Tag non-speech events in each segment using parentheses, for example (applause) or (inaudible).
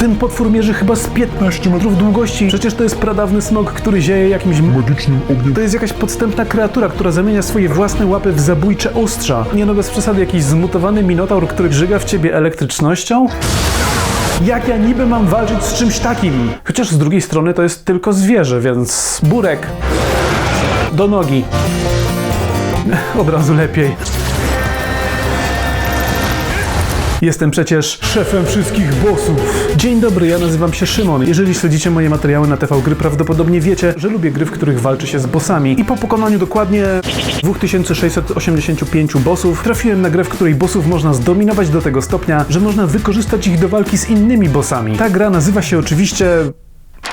Ten potwór mierzy chyba z 15 metrów długości. Przecież to jest pradawny smok, który zieje jakimś magicznym ogniem. To jest jakaś podstępna kreatura, która zamienia swoje własne łapy w zabójcze ostrza. Nie no, bez przesady, jakiś zmutowany minotaur, który żyga w ciebie elektrycznością? Jak ja niby mam walczyć z czymś takim? Chociaż z drugiej strony to jest tylko zwierzę, więc burek. Do nogi. (laughs) Od razu lepiej. Jestem przecież szefem wszystkich bossów. Dzień dobry, ja nazywam się Szymon. Jeżeli śledzicie moje materiały na TV Gry, prawdopodobnie wiecie, że lubię gry, w których walczy się z bossami. I po pokonaniu dokładnie 2685 bossów, trafiłem na grę, w której bossów można zdominować do tego stopnia, że można wykorzystać ich do walki z innymi bossami. Ta gra nazywa się oczywiście...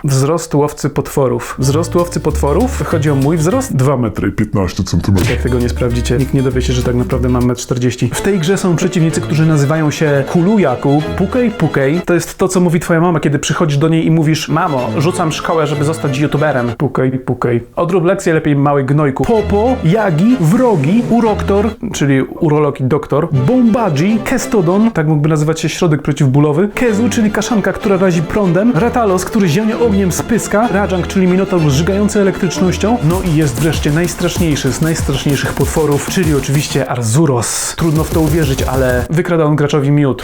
Wzrost łowcy potworów. Wzrost łowcy potworów? Chodzi o mój wzrost? 2 metry i 15 centymetrów. Jak tego nie sprawdzicie, nikt nie dowie się, że tak naprawdę mam 1,40 m. W tej grze są przeciwnicy, którzy nazywają się Kulujaku. Pukej, pukej. To jest to, co mówi twoja mama, kiedy przychodzisz do niej i mówisz Mamo, rzucam szkołę, żeby zostać youtuberem. Pukej, pukej. Odrób lekcję lepiej, mały gnojku. Popo, Jagi, Wrogi, Uroktor, czyli urolog i doktor, Bombadzi, Kestodon, tak mógłby nazywać się środek przeciwbólowy, Kezu, czyli kaszanka, która razi prądem, Ratalos, który zionie ogniem z pyska, Rajang, czyli minotaur żygający elektrycznością, no i jest wreszcie najstraszniejszy z najstraszniejszych potworów, czyli oczywiście Arzuros. Trudno w to uwierzyć, ale wykrada on graczowi miód.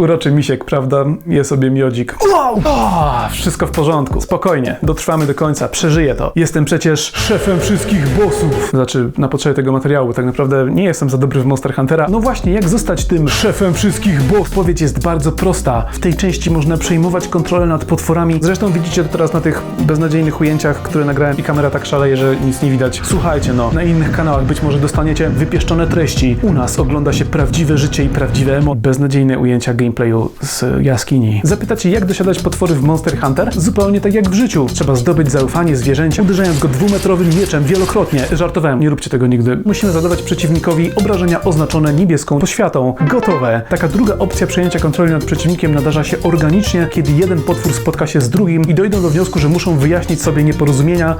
Uroczy misiek, prawda? Je sobie miodzik. Wow! O, wszystko w porządku. Spokojnie. Dotrwamy do końca. Przeżyję to. Jestem przecież szefem wszystkich bossów. Znaczy, na potrzeby tego materiału, bo tak naprawdę nie jestem za dobry w Monster Huntera. No właśnie, jak zostać tym szefem wszystkich bossów? Odpowiedź jest bardzo prosta. W tej części można przejmować kontrolę nad potworami. Zresztą widzicie to teraz na tych beznadziejnych ujęciach, które nagrałem i kamera tak szaleje, że nic nie widać. Słuchajcie, no, na innych kanałach być może dostaniecie wypieszczone treści. U nas ogląda się prawdziwe życie i prawdziwe emocje. Beznadziejne ujęcia gameplayu z jaskini. Zapytacie, jak dosiadać potwory w Monster Hunter? Zupełnie tak jak w życiu. Trzeba zdobyć zaufanie zwierzęcia, uderzając go dwumetrowym mieczem wielokrotnie. Żartowałem, nie róbcie tego nigdy. Musimy zadawać przeciwnikowi obrażenia oznaczone niebieską poświatą. Gotowe. Taka druga opcja przejęcia kontroli nad przeciwnikiem nadarza się organicznie, kiedy jeden potwór spotka się z drugim i dojdą do wniosku, że muszą wyjaśnić sobie nieporozumienia,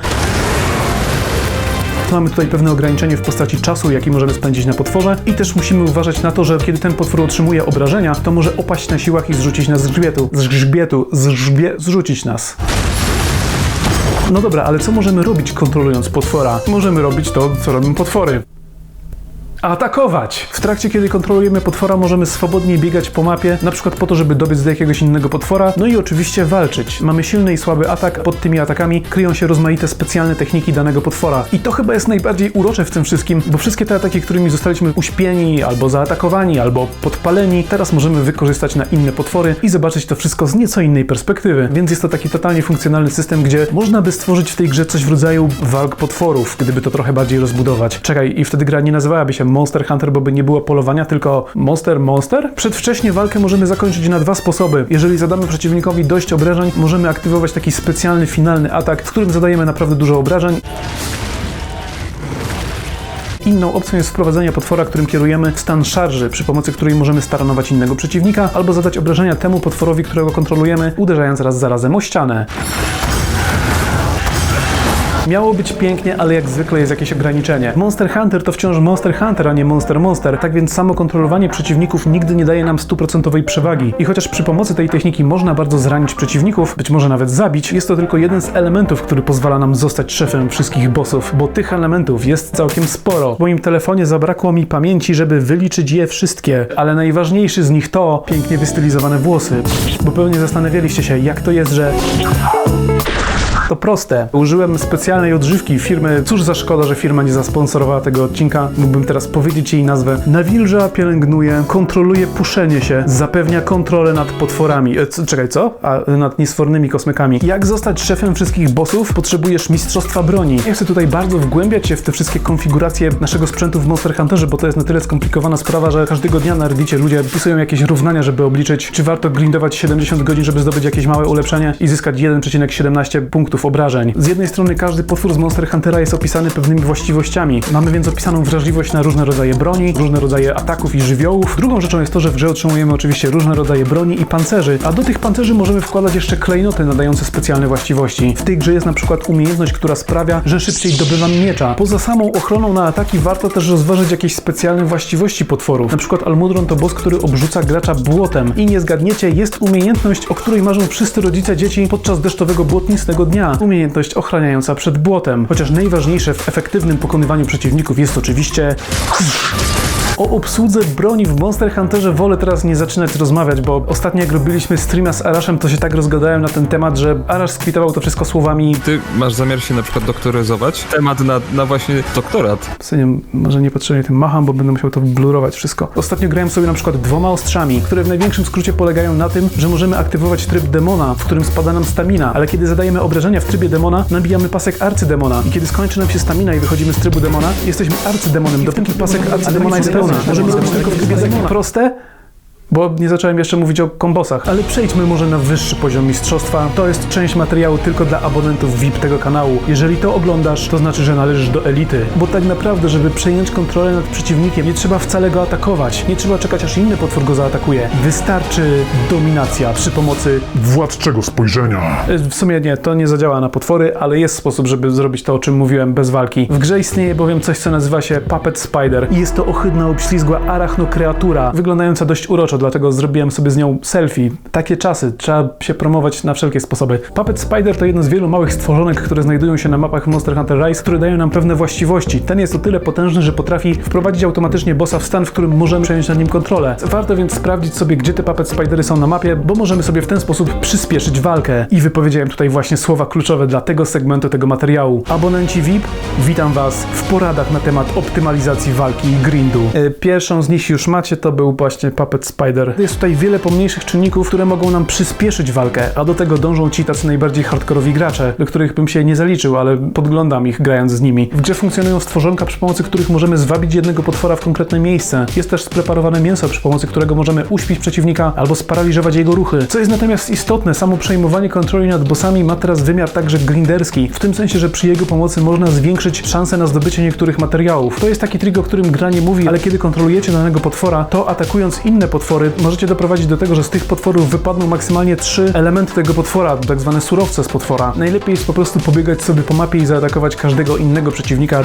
Mamy tutaj pewne ograniczenie w postaci czasu, jaki możemy spędzić na potworze i też musimy uważać na to, że kiedy ten potwór otrzymuje obrażenia, to może opaść na siłach i zrzucić nas z grzbietu. Z grzbietu, z grzbie, zrzucić nas. No dobra, ale co możemy robić kontrolując potwora? Możemy robić to, co robią potwory. Atakować! W trakcie, kiedy kontrolujemy potwora, możemy swobodnie biegać po mapie, na przykład po to, żeby dobiec do jakiegoś innego potwora, no i oczywiście walczyć. Mamy silny i słaby atak, pod tymi atakami kryją się rozmaite specjalne techniki danego potwora. I to chyba jest najbardziej urocze w tym wszystkim, bo wszystkie te ataki, którymi zostaliśmy uśpieni, albo zaatakowani, albo podpaleni, teraz możemy wykorzystać na inne potwory i zobaczyć to wszystko z nieco innej perspektywy. Więc jest to taki totalnie funkcjonalny system, gdzie można by stworzyć w tej grze coś w rodzaju walk potworów, gdyby to trochę bardziej rozbudować. Czekaj, i wtedy gra nie nazywałaby się Monster Hunter, bo by nie było polowania, tylko Monster Monster? Przedwcześnie walkę możemy zakończyć na dwa sposoby. Jeżeli zadamy przeciwnikowi dość obrażeń, możemy aktywować taki specjalny finalny atak, w którym zadajemy naprawdę dużo obrażeń. Inną opcją jest wprowadzenie potwora, którym kierujemy w stan szarży, przy pomocy której możemy staranować innego przeciwnika, albo zadać obrażenia temu potworowi, którego kontrolujemy, uderzając raz za razem o ścianę. Miało być pięknie, ale jak zwykle jest jakieś ograniczenie. Monster Hunter to wciąż Monster Hunter, a nie Monster Monster, tak więc samo kontrolowanie przeciwników nigdy nie daje nam stuprocentowej przewagi. I chociaż przy pomocy tej techniki można bardzo zranić przeciwników, być może nawet zabić, jest to tylko jeden z elementów, który pozwala nam zostać szefem wszystkich bossów, bo tych elementów jest całkiem sporo. W moim telefonie zabrakło mi pamięci, żeby wyliczyć je wszystkie, ale najważniejszy z nich to pięknie wystylizowane włosy, bo pewnie zastanawialiście się, jak to jest, że to proste. Użyłem specjalnej odżywki firmy. Cóż za szkoda, że firma nie zasponsorowała tego odcinka. Mógłbym teraz powiedzieć jej nazwę. Nawilża, pielęgnuje, kontroluje puszenie się, zapewnia kontrolę nad potworami. E, co, czekaj, co? A nad niesfornymi kosmykami. Jak zostać szefem wszystkich bossów? Potrzebujesz mistrzostwa broni. Nie chcę tutaj bardzo wgłębiać się w te wszystkie konfiguracje naszego sprzętu w Monster Hunterze, bo to jest na tyle skomplikowana sprawa, że każdego dnia na Reddicie ludzie pisują jakieś równania, żeby obliczyć, czy warto grindować 70 godzin, żeby zdobyć jakieś małe ulepszenie i zyskać 1,17 punktów obrażeń. Z jednej strony każdy potwór z Monster Huntera jest opisany pewnymi właściwościami. Mamy więc opisaną wrażliwość na różne rodzaje broni, różne rodzaje ataków i żywiołów. Drugą rzeczą jest to, że w grze otrzymujemy oczywiście różne rodzaje broni i pancerzy, a do tych pancerzy możemy wkładać jeszcze klejnoty nadające specjalne właściwości. W tej grze jest na przykład umiejętność, która sprawia, że szybciej dobywam miecza. Poza samą ochroną na ataki warto też rozważyć jakieś specjalne właściwości potworów. Na przykład Almudron to boss, który obrzuca gracza błotem. I nie zgadniecie, jest umiejętność, o której marzą wszyscy rodzice dzieci podczas deszczowego błotnistego dnia. Umiejętność ochraniająca przed błotem. Chociaż najważniejsze w efektywnym pokonywaniu przeciwników jest oczywiście o obsłudze broni w Monster Hunterze wolę teraz nie zaczynać rozmawiać, bo ostatnio jak robiliśmy streama z Araszem, to się tak rozgadałem na ten temat, że Arasz skwitował to wszystko słowami Ty masz zamiar się na przykład doktoryzować? Temat na, na właśnie doktorat. w sensie może niepotrzebnie tym macham, bo będę musiał to blurować wszystko. Ostatnio grałem sobie na przykład dwoma ostrzami, które w największym skrócie polegają na tym, że możemy aktywować tryb demona, w którym spada nam stamina, ale kiedy zadajemy obrażenia w trybie demona, nabijamy pasek arcydemona i kiedy skończy nam się stamina i wychodzimy z trybu demona, jesteśmy arcydemonem, dopóki pasek arcydemona jest pełny. Możemy zrobić tylko w trybie demona. Proste? Bo nie zacząłem jeszcze mówić o kombosach, ale przejdźmy może na wyższy poziom mistrzostwa. To jest część materiału tylko dla abonentów VIP tego kanału. Jeżeli to oglądasz, to znaczy, że należysz do elity. Bo tak naprawdę, żeby przejąć kontrolę nad przeciwnikiem, nie trzeba wcale go atakować. Nie trzeba czekać, aż inny potwór go zaatakuje. Wystarczy dominacja przy pomocy... Władczego spojrzenia. E, W sumie nie, to nie zadziała na potwory, ale jest sposób, żeby zrobić to, o czym mówiłem, bez walki. W grze istnieje bowiem coś, co nazywa się Puppet Spider. I jest to ohydna, obślizgła arachnokreatura, wyglądająca dość uroczo, dlatego zrobiłem sobie z nią selfie. Takie czasy, trzeba się promować na wszelkie sposoby. Puppet Spider to jedno z wielu małych stworzonek, które znajdują się na mapach Monster Hunter Rise, które dają nam pewne właściwości. Ten jest o tyle potężny, że potrafi wprowadzić automatycznie bossa w stan, w którym możemy przejąć nad nim kontrolę. Warto więc sprawdzić sobie, gdzie te Puppet Spidery są na mapie, bo możemy sobie w ten sposób przyspieszyć walkę. I wypowiedziałem tutaj właśnie słowa kluczowe dla tego segmentu tego materiału. Abonenci VIP, witam Was w poradach na temat optymalizacji walki i grindu. E, Pierwszą z nich już macie, to był właśnie Puppet Spider. Jest tutaj wiele pomniejszych czynników, które mogą nam przyspieszyć walkę, a do tego dążą ci tacy najbardziej hardkorowi gracze, do których bym się nie zaliczył, ale podglądam ich grając z nimi. W grze funkcjonują stworzonka, przy pomocy których możemy zwabić jednego potwora w konkretne miejsce. Jest też spreparowane mięso, przy pomocy którego możemy uśpić przeciwnika albo sparaliżować jego ruchy. Co jest natomiast istotne, samo przejmowanie kontroli nad bossami ma teraz wymiar także grinderski, w tym sensie, że przy jego pomocy można zwiększyć szanse na zdobycie niektórych materiałów. To jest taki trik, o którym gra nie mówi, ale kiedy kontrolujecie danego potwora, to atakując inne potwory, możecie doprowadzić do tego, że z tych potworów wypadną maksymalnie trzy elementy tego potwora, tak zwane surowce z potwora. Najlepiej jest po prostu pobiegać sobie po mapie i zaatakować każdego innego przeciwnika.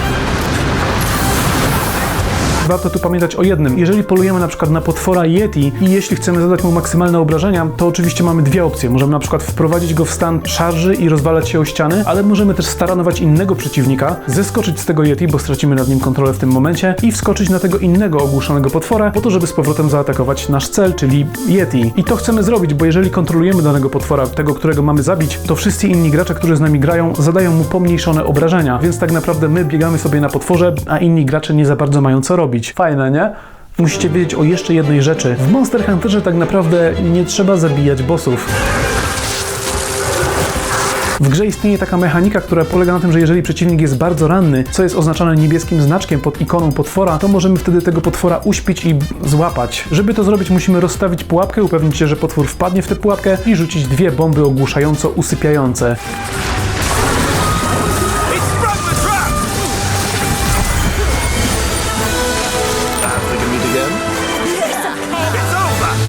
Warto tu pamiętać o jednym. Jeżeli polujemy na przykład na potwora Yeti i jeśli chcemy zadać mu maksymalne obrażenia, to oczywiście mamy dwie opcje. Możemy na przykład wprowadzić go w stan szarży i rozwalać się o ściany, ale możemy też staranować innego przeciwnika, zeskoczyć z tego Yeti, bo stracimy nad nim kontrolę w tym momencie i wskoczyć na tego innego ogłuszonego potwora po to, żeby z powrotem zaatakować nasz cel, czyli Yeti. I to chcemy zrobić, bo jeżeli kontrolujemy danego potwora, tego, którego mamy zabić, to wszyscy inni gracze, którzy z nami grają, zadają mu pomniejszone obrażenia, więc tak naprawdę my biegamy sobie na potworze, a inni gracze nie za bardzo mają co robić. Fajne, nie? Musicie wiedzieć o jeszcze jednej rzeczy. W Monster Hunterze tak naprawdę nie trzeba zabijać bossów. W grze istnieje taka mechanika, która polega na tym, że jeżeli przeciwnik jest bardzo ranny, co jest oznaczane niebieskim znaczkiem pod ikoną potwora, to możemy wtedy tego potwora uśpić i złapać. Żeby to zrobić, musimy rozstawić pułapkę, upewnić się, że potwór wpadnie w tę pułapkę i rzucić dwie bomby ogłuszająco usypiające.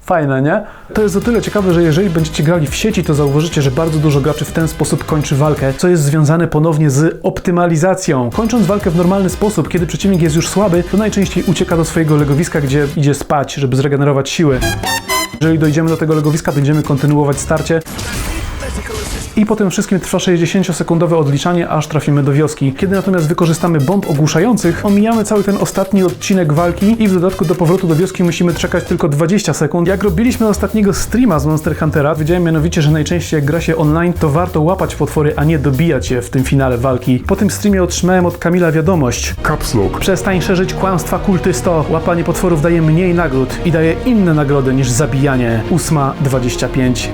Fajne, nie? To jest o tyle ciekawe, że jeżeli będziecie grali w sieci, to zauważycie, że bardzo dużo graczy w ten sposób kończy walkę, co jest związane ponownie z optymalizacją. Kończąc walkę w normalny sposób, kiedy przeciwnik jest już słaby, to najczęściej ucieka do swojego legowiska, gdzie idzie spać, żeby zregenerować siły. Jeżeli dojdziemy do tego legowiska, będziemy kontynuować starcie. I po tym wszystkim trwa 60-sekundowe odliczanie, aż trafimy do wioski. Kiedy natomiast wykorzystamy bomb ogłuszających, omijamy cały ten ostatni odcinek walki i w dodatku do powrotu do wioski musimy czekać tylko 20 sekund. Jak robiliśmy ostatniego streama z Monster Huntera, wiedziałem mianowicie, że najczęściej jak gra się online, to warto łapać potwory, a nie dobijać je w tym finale walki. Po tym streamie otrzymałem od Kamila wiadomość. Caps Lock. Przestań szerzyć kłamstwa kultysto. Łapanie potworów daje mniej nagród i daje inne nagrody niż zabijanie. 8.25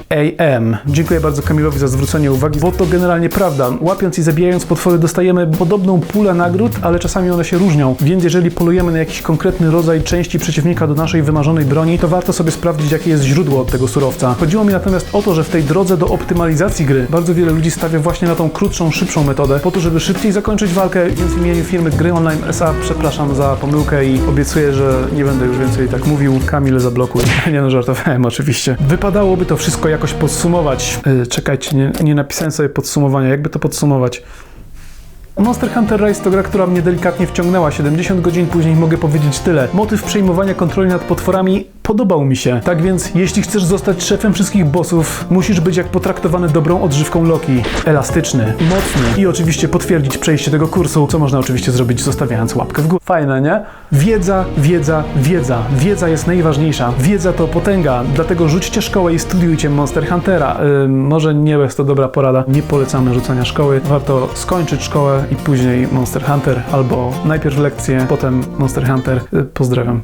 AM. Dziękuję bardzo Kamilowi za zwrócenie zwrócenie uwagi, bo to generalnie prawda. Łapiąc i zabijając potwory dostajemy podobną pulę nagród, ale czasami one się różnią. Więc jeżeli polujemy na jakiś konkretny rodzaj części przeciwnika do naszej wymarzonej broni, to warto sobie sprawdzić, jakie jest źródło od tego surowca. Chodziło mi natomiast o to, że w tej drodze do optymalizacji gry bardzo wiele ludzi stawia właśnie na tą krótszą, szybszą metodę, po to, żeby szybciej zakończyć walkę, więc w imieniu firmy Gry Online SA przepraszam za pomyłkę i obiecuję, że nie będę już więcej tak mówił. Kamil zablokuj. (laughs) Nie no, żartowałem oczywiście. Wypadałoby to wszystko jakoś podsumować. Yy, czekajcie, nie, nie napisałem sobie podsumowania. Jakby to podsumować? Monster Hunter Rise to gra, która mnie delikatnie wciągnęła. 70 godzin później mogę powiedzieć tyle. Motyw przejmowania kontroli nad potworami podobał mi się. Tak więc, jeśli chcesz zostać szefem wszystkich bossów, musisz być jak potraktowany dobrą odżywką Loki. Elastyczny, mocny i oczywiście potwierdzić przejście tego kursu, co można oczywiście zrobić zostawiając łapkę w górę. Fajne, nie? Wiedza, wiedza, wiedza. Wiedza jest najważniejsza. Wiedza to potęga, dlatego rzućcie szkołę i studiujcie Monster Huntera. Ym, może nie jest to dobra porada. Nie polecamy rzucania szkoły. Warto skończyć szkołę i później Monster Hunter, albo najpierw lekcje, potem Monster Hunter. Y, Pozdrawiam.